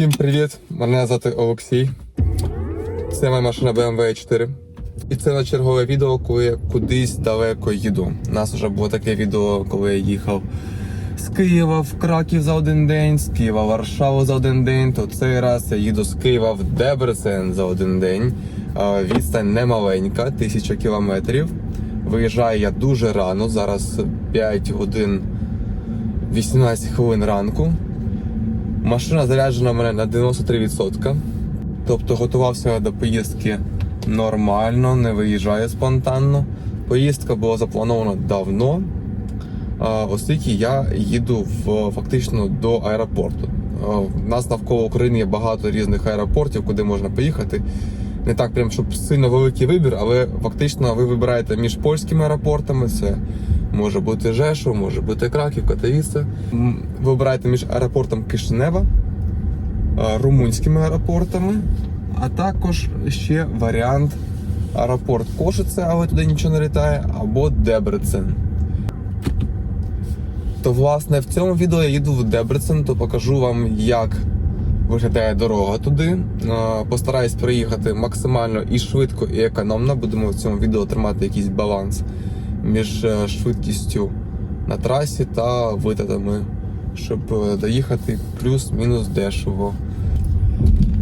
Всім привіт! Мене звати Олексій. Це моя машина BMW 4. І це на чергове відео, коли я кудись далеко їду. У нас вже було таке відео, коли я їхав з Києва в Краків за один день, з Києва в Варшаву за один день. То цей раз я їду з Києва в Дебрецен за один день. Відстань не маленька, 1000 кілометрів. Виїжджаю я дуже рано, зараз 5 годин 18 хвилин ранку. Машина заряджена в мене на 93%. Тобто готувався до поїздки нормально, не виїжджає спонтанно. Поїздка була запланована давно, оскільки я їду в, фактично до аеропорту. В нас навколо України є багато різних аеропортів, куди можна поїхати. Не так прям, щоб сильно великий вибір, але фактично ви вибираєте між польськими аеропортами. Це може бути Жешов, може бути Краків, Катовіце. М, Ви вибираєте між аеропортом Кишинева, румунськими аеропортами, а також ще варіант аеропорт Кошице, але туди нічого не літає, або Дебрецен. То, власне, в цьому відео я їду в Дебрецен, то покажу вам, як виглядає дорога туди. Постараюсь проїхати максимально і швидко, і економно. Будемо в цьому відео тримати якийсь баланс між е, швидкістю на трасі та витратами, щоб е, доїхати плюс-мінус дешево.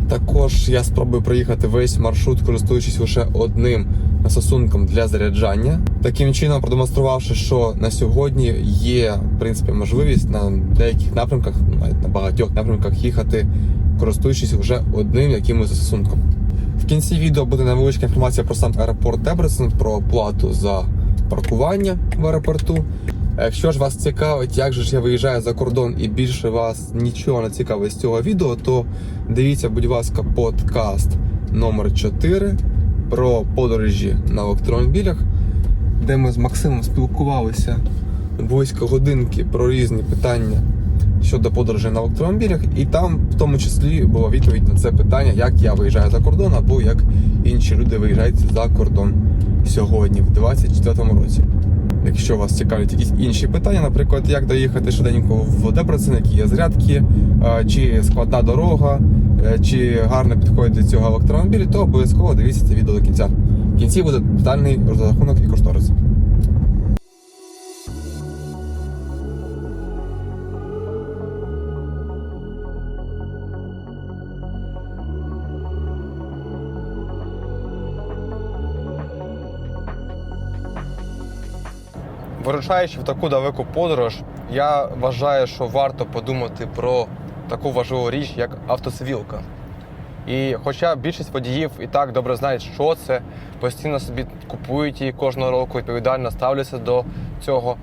Також я спробую проїхати весь маршрут, користуючись лише одним застосунком для заряджання. Таким чином, продемонструвавши, що на сьогодні є в принципі можливість на деяких напрямках, навіть на багатьох напрямках їхати, користуючись вже одним якимось застосунком. В кінці відео буде невеличка інформація про сам аеропорт Дебрецен, про плату за паркування в аеропорту. Якщо ж вас цікавить, як же ж я виїжджаю за кордон і більше вас нічого не цікавить з цього відео, то дивіться, будь ласка, подкаст номер 4 про подорожі на електромобілях, де ми з Максимом спілкувалися близько годинки про різні питання щодо подорожей на електромобілях, і там в тому числі була відповідь на це питання, як я виїжджаю за кордон, або як інші люди виїжджають за кордон сьогодні, в 2024 році. Якщо вас цікавлять якісь інші питання, наприклад, як доїхати швиденько в Дебрецен, які є зарядки, чи складна дорога, е, чи гарно підходить до цього електромобілі, то обов'язково дивіться це відео до кінця. В кінці буде детальний розрахунок і кошторис. Вирушаючи в таку далеку подорож, я вважаю, що варто подумати про таку важливу річ, як автоцивілка. І хоча більшість водіїв і так добре знають, що це, постійно собі купують її кожного року, відповідально ставляться до цього.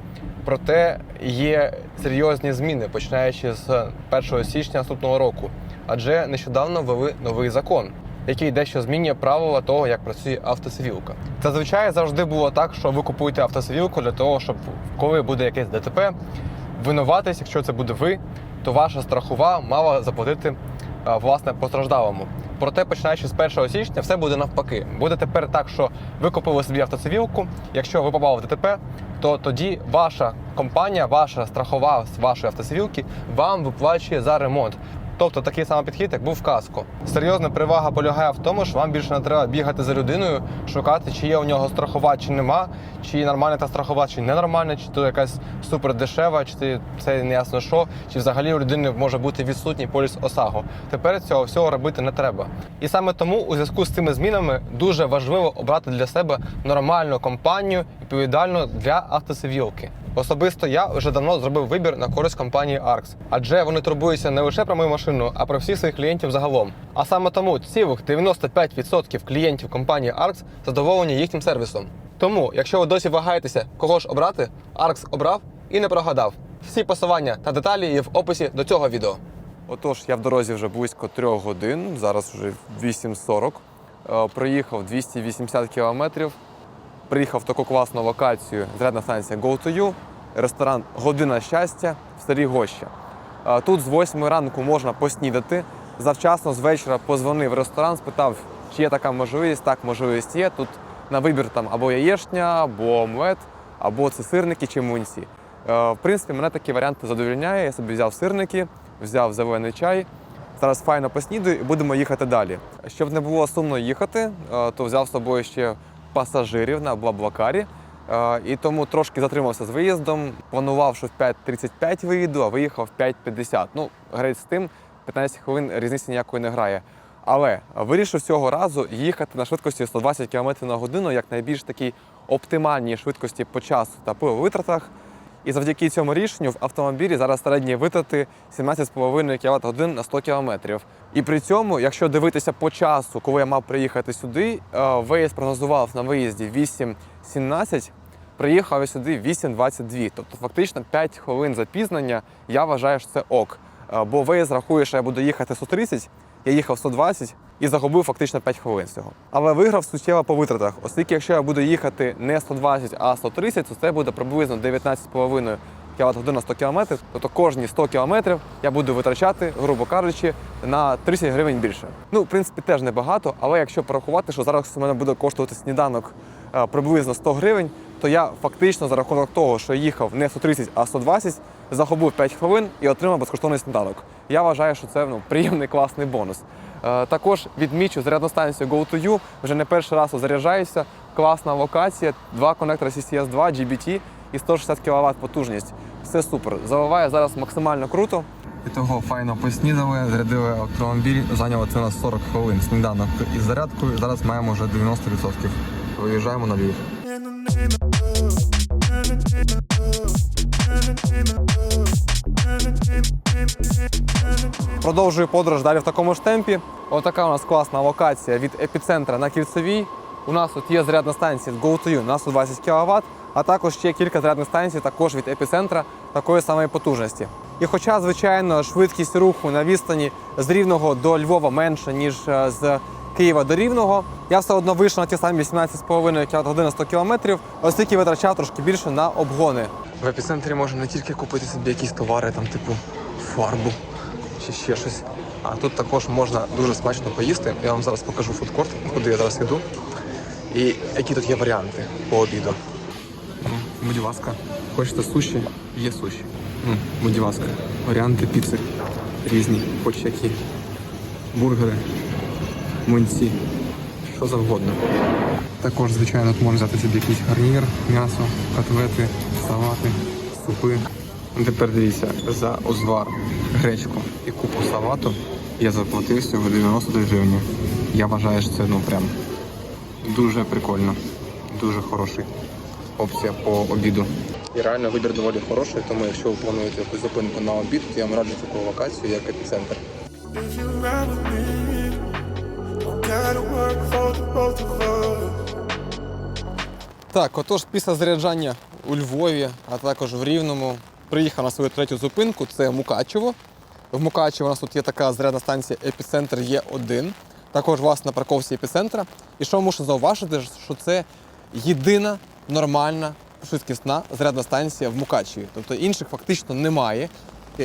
Проте є серйозні зміни, починаючи з 1 січня наступного року. Адже нещодавно ввели новий закон, який дещо змінює правила того, як працює автоцивілка. Зазвичай завжди було так, що ви купуєте автоцивілку для того, щоб коли буде якесь ДТП, винуватись, якщо це буде ви, то ваша страхова мала заплатити власне постраждалому. Проте, починаючи з 1 січня, все буде навпаки. Буде тепер так, що ви купили собі автоцивілку. Якщо ви попали в ДТП, то тоді ваша компанія, ваша страхова з вашої автоцивілки вам виплачує за ремонт. Тобто такий самий підхід, як був в каско. Серйозна перевага полягає в тому, що вам більше не треба бігати за людиною, шукати, чи є у нього страхова, чи нема, чи нормальна та страхова, чи ненормальна, чи то якась супер дешева, чи це не ясно що, чи взагалі у людини може бути відсутній поліс ОСАГО. Тепер цього всього робити не треба. І саме тому у зв'язку з цими змінами дуже важливо обрати для себе нормальну компанію відповідальну для автоцивілки. Особисто я вже давно зробив вибір на користь компанії ARX, адже вони турбуються не лише про мою машину, а про всіх своїх клієнтів загалом. А саме тому цілих 95% клієнтів компанії ARX задоволені їхнім сервісом. Тому, якщо ви досі вагаєтеся, кого ж обрати, ARX обрав і не прогадав. Всі посилання та деталі є в описі до цього відео. Отож, я в дорозі вже близько трьох годин, зараз вже 8.40. Е, Проїхав 280 кілометрів. Приїхав в таку класну локацію, зарядна станція Go to ресторан Година щастя в Старій Гощі. Тут з 8 ранку можна поснідати. Завчасно з вечора позвонив в ресторан, спитав, чи є така можливість. Так, можливість є. Тут на вибір там або яєшня, або омлет, або це сирники чи мунці. В принципі, мене такі варіанти задовольняє. Я собі взяв сирники, взяв зелений чай Зараз файно поснідаю і будемо їхати далі. Щоб не було сумно їхати, то взяв з собою ще пасажирів на Блаблакарі. Е, І тому трошки затримався з виїздом. Планував, що в 5.35 виїду, а виїхав в 5.50. Ну, грець з тим, 15 хвилин різниці ніякої не грає. Але вирішив цього разу їхати на швидкості 120 км на годину, як найбільш такій оптимальній швидкості по часу та по витратах. І завдяки цьому рішенню в автомобілі зараз середні витрати 17,5 кВт годин на 100 км. І при цьому, якщо дивитися по часу, коли я мав приїхати сюди, е, виїзд прогнозував на виїзді 8.17, приїхав я сюди 8.22. Тобто фактично 5 хвилин запізнення, я вважаю, що це ок. Е, Бо виїзд рахує, що я буду їхати 130, я їхав 120 і загубив фактично 5 хвилин з цього. Але виграв суттєво по витратах, оскільки якщо я буду їхати не 120, а 130, то це буде приблизно 19,5 кВт на 100 км. Тобто кожні 100 км я буду витрачати, грубо кажучи, на 30 гривень більше. Ну, в принципі, теж небагато, але якщо порахувати, що зараз у мене буде коштувати сніданок е, приблизно 100 гривень, то я фактично за рахунок того, що їхав не 130, а 120, загубив 5 хвилин і отримав безкоштовний сніданок. Я вважаю, що це ну, приємний класний бонус. Е, також відмічу зарядну станцію GoToU. Вже не перший раз заряджаюся. Класна локація, два конектори CCS 2 GBT і 160 кВт потужність. Все супер. Заливає зараз максимально круто. І того файно поснідали, зарядили автомобіль, зайняло це на 40 хвилин. Сніданок із зарядкою. Зараз маємо вже 90%. Виїжджаємо на Львів. Продовжую подорож далі в такому ж темпі. Отака у нас класна локація від епіцентра на Кільцевій. У нас тут є зарядна станція GoToU на 120 кВт, а також ще кілька зарядних станцій також від епіцентра такої самої потужності. І хоча, звичайно, швидкість руху на відстані з Рівного до Львова менша, ніж е, з Києва до Рівного, я все одно вийшов на ті самі 18,5 кВт годин на 100 км, оскільки витрачав трошки більше на обгони. В епіцентрі можна не тільки купити собі якісь товари, там, типу фарбу чи ще щось. А тут також можна дуже смачно поїсти. Я вам зараз покажу фудкорт, куди я зараз йду. І які тут є варіанти по обіду. Будь ласка, хочете суші? Є суші. Будь ласка, варіанти піци різні, хоч які. Бургери, мунці, що завгодно. Також, звичайно, тут можна взяти собі якийсь гарнір, м'ясо, котлети, салати, супи. Тепер дивіться, за узвар, гречку і купу салату я заплатив всього 92 гривні. Я вважаю, що це ну прям дуже прикольно, дуже хороший опція по обіду. І реально вибір доволі хороший, тому якщо ви плануєте якусь зупинку на обід, то я вам раджу таку локацію, як епіцентр. Так, отож, після заряджання у Львові, а також в Рівному, приїхав на свою третю зупинку. Це Мукачево. В Мукачево у нас тут є така зарядна станція Епіцентр Є1. Також власне на парковці епіцентра. І що мушу зауважити, що це єдина нормальна швидкісна зарядна станція в Мукачеві. Тобто інших фактично немає.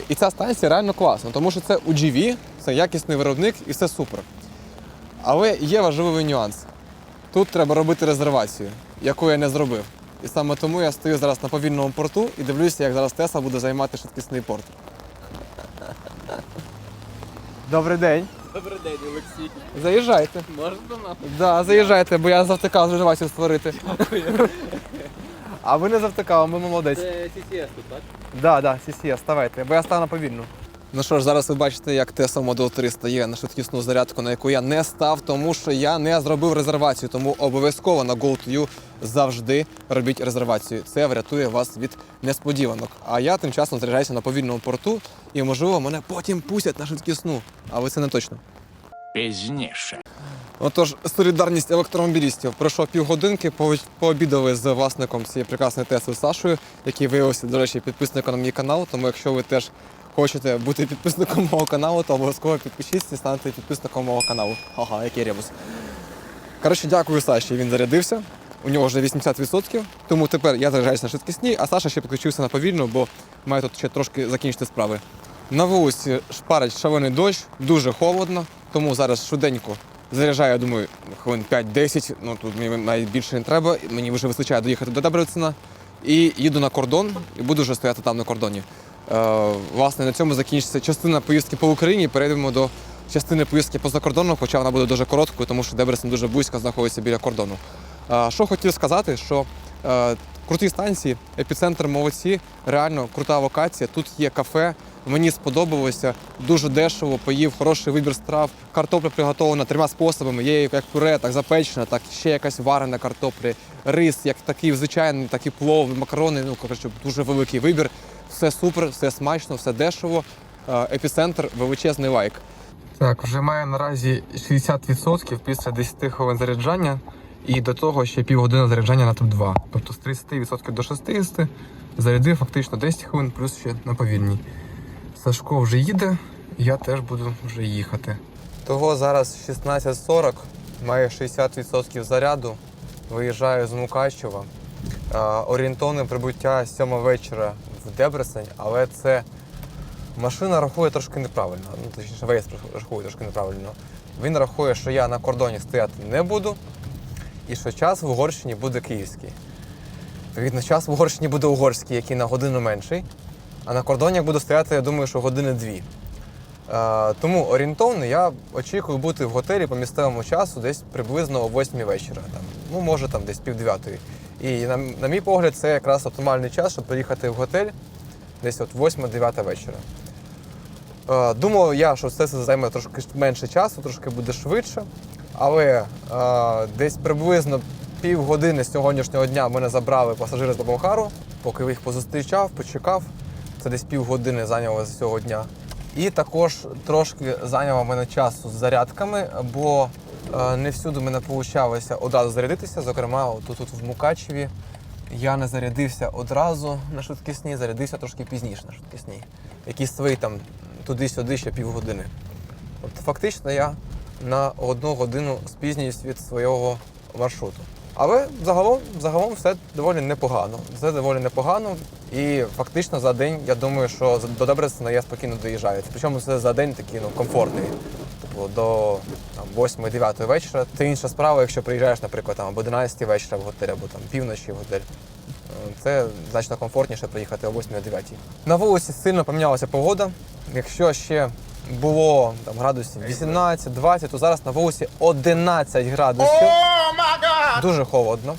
І- ця станція реально класна, тому що це UGV, це якісний виробник і все супер. Але є важливий нюанс. Тут треба робити резервацію, яку я не зробив. І саме тому я стою зараз на повільному порту і дивлюся, як зараз Теса буде займати швидкісний порт. Добрий день. Добрий день, Олексій. Заїжджайте. Можна до нас? Да, заїжджайте, бо я завтикав резервацію створити. А ви не завтикали, ми молодець. Це CCS тут, так? Да, да, CCS, ставайте, бо я став на повільну. Ну що ж, зараз ви бачите, як Tesla Model 3 стає на швидкісну зарядку, на яку я не став, тому що я не зробив резервацію. Тому обов'язково на GoToU завжди робіть резервацію. Це врятує вас від несподіванок. А я тим часом заряджаюся на повільному порту, і можливо мене потім пустять на швидкісну, але це не точно. Пізніше. Отож, солідарність електромобілістів. Пройшло півгодинки, по- пообідали з власником цієї прекрасної Тесли Сашою, який виявився, до речі, підписником на мій канал. Тому якщо ви теж хочете бути підписником мого каналу, то обов'язково підпишіться і станете підписником мого каналу. Ага, який ребус. Коротше, дякую Саші, він зарядився. У нього вже 80%, тому тепер я заряджаюся на швидкісній, а Саша ще підключився на повільну, бо має тут ще трошки закінчити справи. На вулиці шпарить шалений дощ, дуже холодно, тому зараз швиденько заряджаю, я думаю, хвилин 5-10, ну тут мені навіть більше не треба, мені вже вистачає доїхати до Дебрецена. І їду на кордон і буду вже стояти там на кордоні. Е, власне, на цьому закінчиться частина поїздки по Україні. Перейдемо до частини поїздки поза кордоном, хоча вона буде дуже короткою, тому що Дебресен дуже близько знаходиться біля кордону. Е, що хотів сказати, що е, круті станції, епіцентр молодці, реально крута локація. Тут є кафе. Мені сподобалося дуже дешево, поїв хороший вибір страв. Картопля приготовлена трьома способами. Є як пюре, так запечена, так ще якась варена картопля, рис, як такий звичайний, так плов, макарони. Ну коротше, дуже великий вибір. Все супер, все смачно, все дешево. Е, Епіцентр величезний лайк. Так, вже має наразі 60% після 10 хвилин заряджання. І до того ще півгодини заряджання на топ 2. Тобто з 30% до 60% зарядив фактично 10 хвилин, плюс ще на повільній. Сашко вже їде, я теж буду вже їхати. Того зараз 16.40, має 60% заряду. Виїжджаю з Мукачева. Е, Орієнтовне прибуття 7 вечора Дебресень, але це машина рахує трошки неправильно. Ну, точніше, Вейс рахує трошки неправильно. Він рахує, що я на кордоні стояти не буду, і що час в Угорщині буде київський. Відповідно, час в Угорщині буде угорський, який на годину менший. А на кордоні як буду стояти, я думаю, що години дві. Е, тому орієнтовно я очікую бути в готелі по місцевому часу десь приблизно о 8 вечора. Там, ну, може там десь пів дев'ятої. І на, на мій погляд, це якраз оптимальний час, щоб приїхати в готель десь от 8-9 вечора. Е, думав я, що це займе трошки менше часу, трошки буде швидше. Але е, десь приблизно півгодини з сьогоднішнього дня мене забрали пасажири з Бабахару, поки їх позустрічав, почекав. Це десь півгодини зайняло з цього дня. І також трошки зайняло мене часу з зарядками, бо не всюди мене вийшло одразу зарядитися. Зокрема, тут, тут в Мукачеві я не зарядився одразу на швидкісні, зарядився трошки пізніше на швидкісні. Якісь свої там туди-сюди ще півгодини. Тобто фактично я на одну годину спізнююсь від свого маршруту. Але загалом, загалом все доволі непогано. Все доволі непогано. І фактично за день я думаю, що до Дебрецена я спокійно доїжджаю. Причому це за день такий ну, комфортний. Типу до там, 8-9 вечора. Це інша справа, якщо приїжджаєш, наприклад, там, об 11 вечора в готель, або там півночі в готель. Е, Це значно комфортніше приїхати о 8-9. На вулиці сильно помінялася погода. Якщо ще було там, градусів 18-20, то зараз на вулиці 11 градусів. Дуже холодно.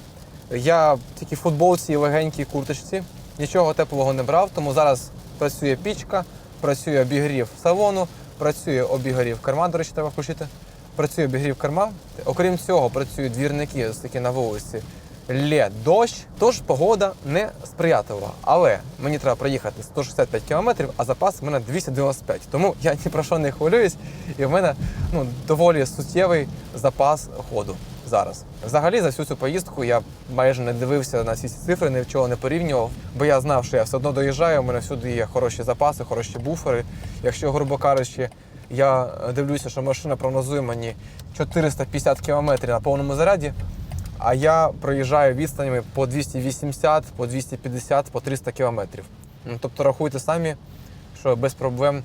Я тільки в футболці і легенькій курточці. Нічого теплого не брав, тому зараз працює пічка, працює обігрів салону, працює обігрів карма, до речі, треба включити. Працює обігрів керма. Окрім цього, працюють двірники ось такі на вулиці. Лє дощ, тож погода не сприятлива. Але мені треба проїхати 165 кілометрів, а запас в мене 295. Тому я ні про що не хвилююсь, і в мене ну, доволі суттєвий запас ходу зараз. Взагалі за всю цю поїздку я майже не дивився на всі ці цифри, нічого не порівнював, бо я знав, що я все одно доїжджаю. У мене всюди є хороші запаси, хороші буфери. Якщо, грубо кажучи, я дивлюся, що машина прогнозує мені 450 км на повному заряді, а я проїжджаю відстанями по 280, по 250, по 300 км. Ну, тобто рахуйте самі, що без проблем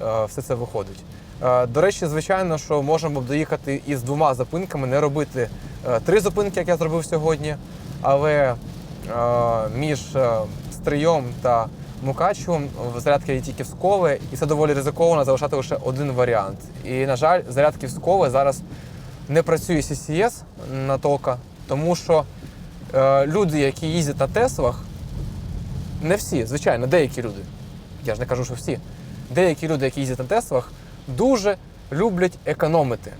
е, все це виходить. Е, До речі, звичайно, що б доїхати із двома зупинками, не робити е, три зупинки, як я зробив сьогодні. Але е, між Стрийом та Мукачевом зарядка є тільки в Скове, і це доволі ризиковано залишати лише один варіант. І, на жаль, зарядки в Скове зараз не працює CCS на тока, тому що люди, які їздять на Теслах, не всі, звичайно, деякі люди. Я ж не кажу, що всі. Деякі люди, які їздять на Теслах, дуже люблять економити.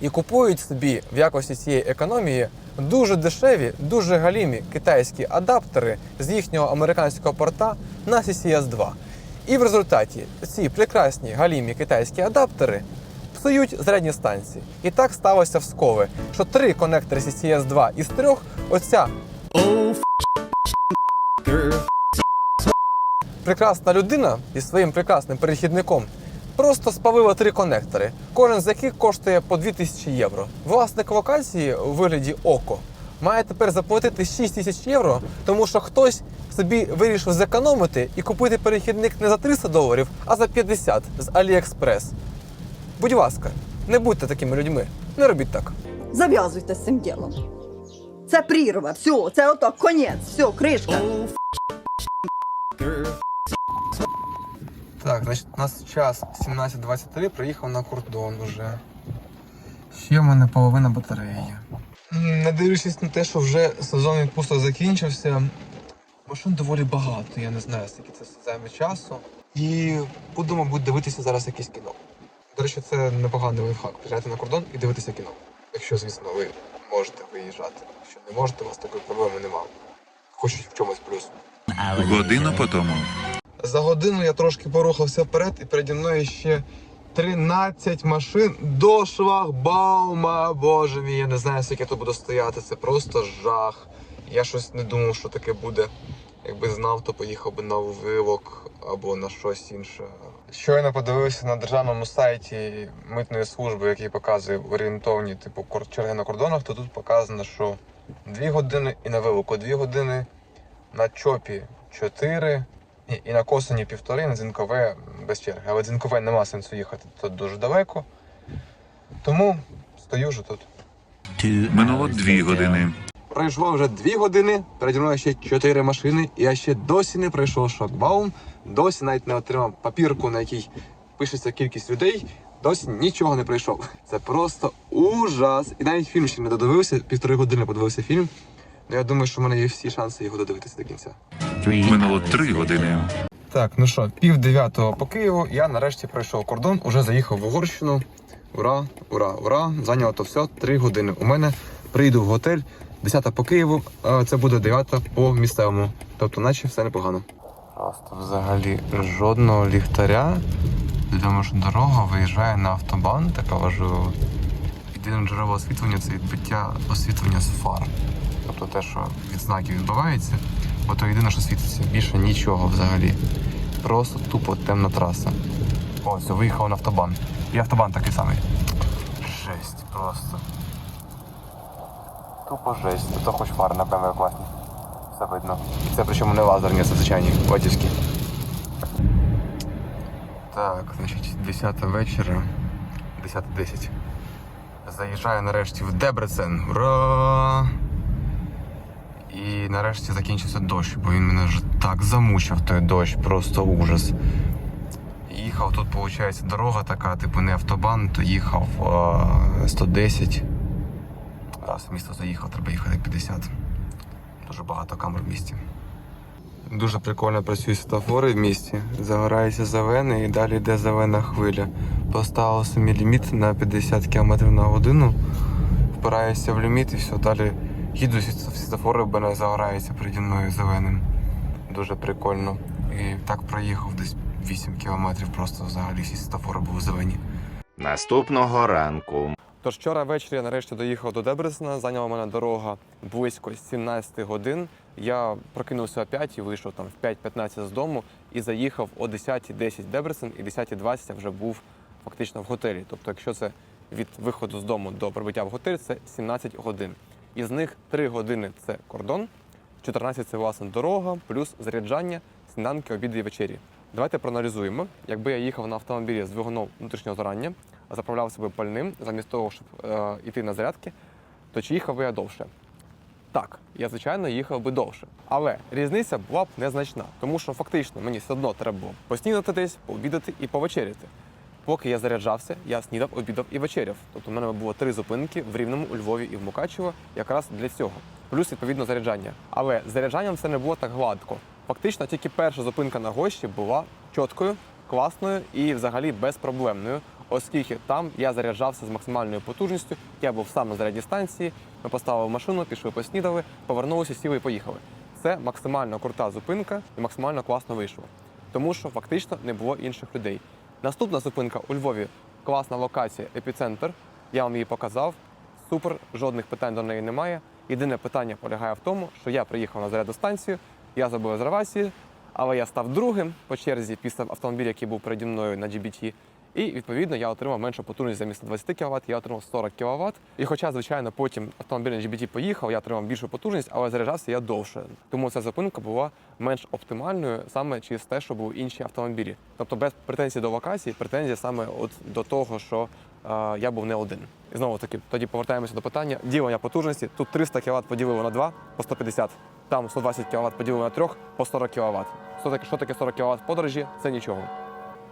І купують собі в якості цієї економії дуже дешеві, дуже галімі китайські адаптери з їхнього американського порта на CCS 2. І в результаті ці прекрасні галімі китайські адаптери псують зрядні станції. І так сталося в Скови, що три конектори CCS 2 із трьох, оця прекрасна людина із своїм прекрасним перехідником просто спалила три конектори, кожен з яких коштує по 2000 євро. Власник локації у вигляді ОКО має тепер заплатити 6 тисяч євро, тому що хтось собі вирішив зекономити і купити перехідник не за 300 доларів, а за 50 з AliExpress. Будь ласка, не будьте такими людьми, не робіть так. Зав'язуйте з цим ділом. Це прірва, все, це ото конець, все, кришка. Так, значить, у нас час 17.23, приїхав на кордон уже. Ще в мене половина батареї. Не дивлячись на те, що вже сезон відпусток закінчився, машин доволі багато, я не знаю, скільки це займе часу. І буду, мабуть, дивитися зараз якесь кіно. До речі, це непоганий лайфхак. Приїжджати на кордон і дивитися кіно. Якщо, звісно, ви можете виїжджати. Якщо не можете, у вас такої проблеми немає. Хоч в чомусь плюс. Годину по тому. За годину я трошки порухався вперед, і переді мною ще 13 машин до шлагбаума. Боже мій, я не знаю, скільки тут буду стояти. Це просто жах. Я щось не думав, що таке буде. Якби знав, то поїхав би на вивок або на щось інше. Щойно подивився на державному сайті митної служби, який показує орієнтовні типу черги на кордонах, то тут показано, що 2 години і на вивоку 2 години, на чопі 4, і, і на косині півтори, на дзвінкове без черги. Але дзвінкове нема сенсу їхати тут дуже далеко. Тому стою вже тут. Минуло дві години. Пройшло вже дві години, переді мною ще чотири машини, і я ще досі не пройшов шлагбаум, досі навіть не отримав папірку, на якій пишеться кількість людей, досі нічого не пройшов. Це просто ужас. І навіть фільм ще не додивився, півтори години подивився фільм. Ну, Я думаю, що в мене є всі шанси його додивитися до кінця. Минуло три години. Так, ну що, пів дев'ятого по Києву. Я нарешті пройшов кордон, уже заїхав в Угорщину. Ура, ура, ура! Зайняло то все три години. У мене прийду в готель, 10 по Києву, а це буде 9 по місцевому. Тобто, наче все непогано. Просто взагалі жодного ліхтаря. Я думаю, що дорога виїжджає на автобан, така важлива. Єдине джерело освітлення це відбиття освітлення з фар. Тобто те, що від знаків відбувається, бо то єдине, що світиться. Більше нічого взагалі. Просто тупо темна траса. О, все, виїхав на автобан. І автобан такий самий. Жесть просто. Тупо жесть. Тут хоч фари на BMW класні. Все видно. Це причому не лазерні, це звичайні, батьківські. Так, значить, 10 вечора. 10.10. Заїжджаю нарешті в Дебрецен. Ура! І нарешті закінчився дощ, бо він мене вже так замучив той дощ, просто ужас. Їхав тут, виходить, дорога така, типу не автобан, то їхав а, 110. Раз в місто заїхав, треба їхати 50. Дуже багато камер в місті. Дуже прикольно працюють світофори в місті. Загораються зелені і далі йде зелена хвиля. Поставив собі ліміт на 50 км на годину, впираюся в ліміт і все, далі їду світ- світофори, бо не загораються переді мною зеленим. Дуже прикольно. І так проїхав десь 8 кілометрів, просто взагалі всі світофори були зелені. Наступного ранку. Тож вчора ввечері я нарешті доїхав до Дебресена, зайняла мене дорога близько 17 годин. Я прокинувся о 5 і вийшов там в 5.15 з дому і заїхав о 10.10 в Дебресен і 10.20 я вже був фактично в готелі. Тобто, якщо це від виходу з дому до прибуття в готель, це 17 годин. Із них 3 години це кордон, 14 це власне дорога, плюс заряджання, сніданки, обіди і вечері. Давайте проаналізуємо. Якби я їхав на автомобілі з двигуном внутрішнього зрання, заправляв себе пальним, замість того, щоб е, йти на зарядки, то чи їхав би я довше? Так, я звичайно їхав би довше. Але різниця була б незначна, тому що фактично мені все одно треба було поснідати десь, пообідати і повечеряти. Поки я заряджався, я снідав, обідав і вечеряв. Тобто в мене було три зупинки в Рівному, у Львові і в Мукачево якраз для цього. Плюс відповідно заряджання. Але заряджанням це не було так гладко. Фактично, тільки перша зупинка на гощі була чіткою, класною і взагалі безпроблемною, оскільки там я заряджався з максимальною потужністю. Я був сам на зарядній станції. Ми поставили машину, пішли поснідали, повернулися, сіли і поїхали. Це максимально крута зупинка і максимально класно вийшло. Тому що фактично не було інших людей. Наступна зупинка у Львові класна локація, епіцентр. Я вам її показав. Супер, жодних питань до неї немає. Єдине питання полягає в тому, що я приїхав на зарядну станцію, я забув резервацію, але я став другим по черзі після автомобіля, який був переді мною на GBT. І відповідно я отримав меншу потужність замість 20 кВт, я отримав 40 кВт. І хоча, звичайно, потім автомобіль на GBT поїхав, я отримав більшу потужність, але заряджався я довше. Тому ця зупинка була менш оптимальною саме через те, що були інші автомобілі. Тобто без претензій до локації, претензії саме от до того, що е, я був не один. І знову таки, тоді повертаємося до питання ділення потужності. Тут 300 кВт поділили на 2 по 150, там 120 кВт поділили на 3 по 40 кВт. Що таке, що таке 40 кВт подорожі? Це нічого.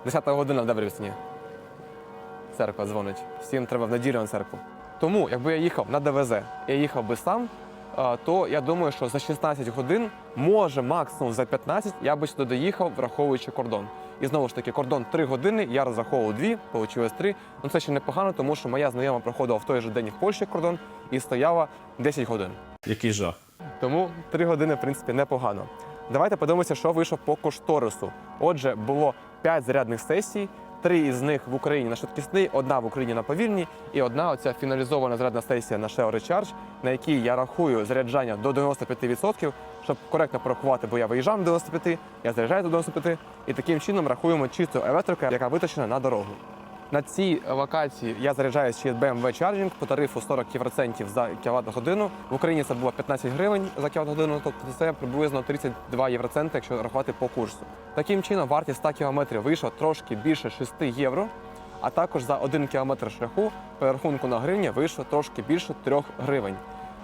10 година в Дебрівсні. Церква дзвонить. Всім треба в неділю на церкву. Тому, якби я їхав на ДВЗ, я їхав би сам, то я думаю, що за 16 годин, може максимум за 15, я би сюди доїхав, враховуючи кордон. І знову ж таки, кордон 3 години, я розраховував 2, вийшло 3. Ну це ще непогано, тому що моя знайома проходила в той же день в Польщі кордон і стояла 10 годин. Який жах. Тому 3 години, в принципі, непогано. Давайте подивимося, що вийшло по кошторису. Отже, було 5 зарядних сесій, три із них в Україні на швидкісний, одна в Україні на повільній, і одна оця фіналізована зарядна сесія на Shell Recharge, на якій я рахую заряджання до 95%, щоб коректно порахувати, бо я виїжджав на 95%, я заряджаю до 95%, і таким чином рахуємо чисту електрику, яка виточена на дорогу. На цій локації я заряджаю ще BMW Charging по тарифу 40 євроцентів за кіловат годину. В Україні це було 15 гривень за кіловат годину, тобто це приблизно 32 євроценти, якщо рахувати по курсу. Таким чином, вартість 100 кілометрів вийшла трошки більше 6 євро. А також за 1 кілометр шляху перерахунку на гривні вийшло трошки більше 3 гривень.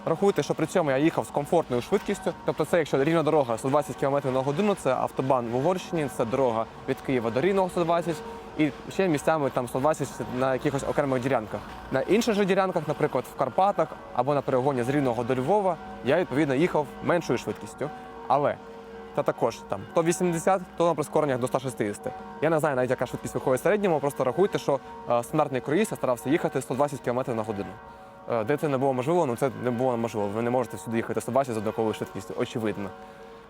Рахуйте, що при цьому я їхав з комфортною швидкістю. Тобто, це якщо рівна дорога 120 км на годину, це автобан в Угорщині, це дорога від Києва до Рівного 120, і ще місцями там 120 на якихось окремих ділянках. На інших же ділянках, наприклад, в Карпатах або на перегоні з Рівного до Львова, я відповідно їхав меншою швидкістю. Але та також там то 80, то на прискореннях до 160. Я не знаю навіть, яка швидкість виходить в середньому, просто рахуйте, що е, стандартний круїз я старався їхати 120 км на годину. Е, Де це не було можливо, ну це не було можливо. Ви не можете сюди їхати 120 з однаковою швидкістю, очевидно.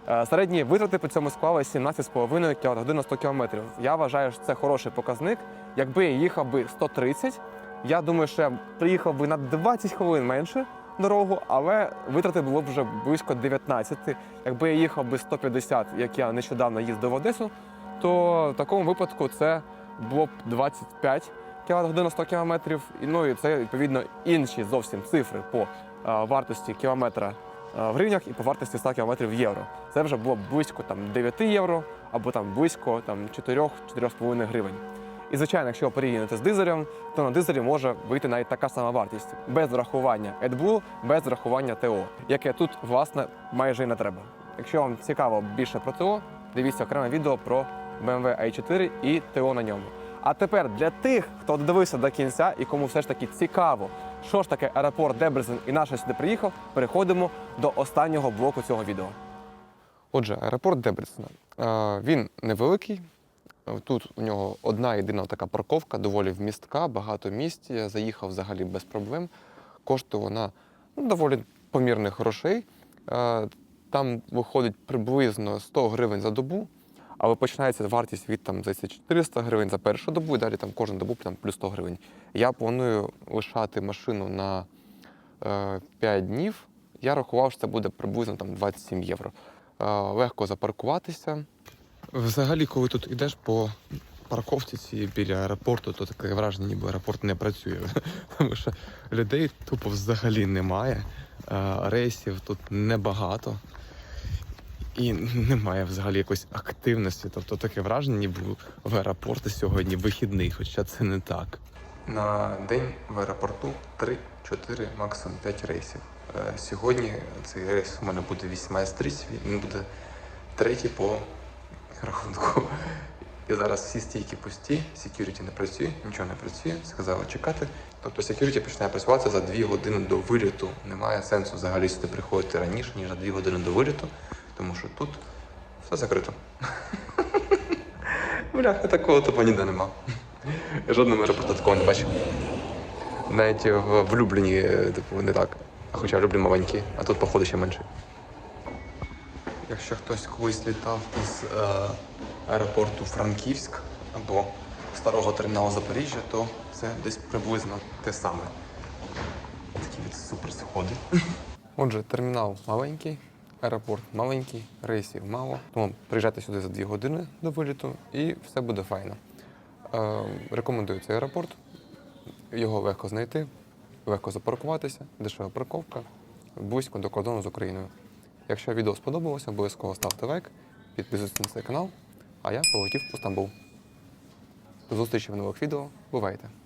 Е, Середні витрати по цьому склали 17,5 кВт на 100 км. Я вважаю, що це хороший показник. Якби я їхав би 130, я думаю, що я приїхав би на 20 хвилин менше дорогу, але витрати було б вже близько 19. Якби я їхав би 150, як я нещодавно їздив в Одесу, то в такому випадку це було б 25 кВт на 100 км. Ну і це відповідно інші зовсім цифри по вартості кілометра в гривнях і по вартості 100 км в євро. Це вже було близько там 9 євро або там близько там 4-4,5 гривень. І звичайно, якщо ви порівнюєте з дизелем, то на дизелі може вийти навіть така сама вартість без врахування AdBlue, без врахування ТО, яке тут власне майже і не треба. Якщо вам цікаво більше про ТО, дивіться окреме відео про BMW i4 і ТО на ньому. А тепер для тих, хто додивився до кінця і кому все ж таки цікаво, що ж таке аеропорт Дебрезен і наш сюди приїхав, переходимо до останнього блоку цього відео. Отже, аеропорт Дебрецена. Він невеликий. Тут у нього одна єдина така парковка, доволі вмістка, багато місць. Я заїхав взагалі без проблем. Коштує вона ну, доволі помірних грошей. Там виходить приблизно 100 гривень за добу, але починається вартість від там, здається, 400 гривень за першу добу, і далі там кожну добу там, плюс 100 гривень. Я планую лишати машину на е, 5 днів. Я рахував, що це буде приблизно там 27 євро. Е, легко запаркуватися. Взагалі, коли тут йдеш по парковці цієї біля аеропорту, то таке враження, ніби аеропорт не працює. Тому що людей тупо взагалі немає. Е, Рейсів тут небагато. І немає взагалі якоїсь активності. Тобто таке враження, ніби в аеропорті сьогодні вихідний, хоча це не так. На день в аеропорту 3-4, максимум 5 рейсів. Е, Сьогодні цей рейс у мене буде 18.30, він буде третій по рахунку. І зараз всі стійки пусті, security не працює, нічого не працює, сказали чекати. Тобто security починає працювати за 2 години до виліту. Немає сенсу взагалі сюди приходити раніше, ніж за 2 години до виліту, тому що тут все закрито. Бляха, такого тупо ніде нема. Жодному аеропорту такого не бачив. Навіть в, в Любліні, типу, не так. Хоча Люблін маленький, а тут, походу, ще менше. Якщо хтось колись літав із е, аеропорту Франківськ або старого терміналу Запоріжжя, то це десь приблизно те саме. Такі від супер сходи. Отже, термінал маленький, аеропорт маленький, рейсів мало. Тому приїжджайте сюди за дві години до виліту і все буде файно. Е, рекомендую цей аеропорт. Його легко знайти, легко запаркуватися, дешева парковка, близько до кордону з Україною. Якщо відео сподобалося, обов'язково ставте лайк, підписуйтесь на цей канал, а я полетів у Стамбул. До зустрічі в нових відео. Бувайте!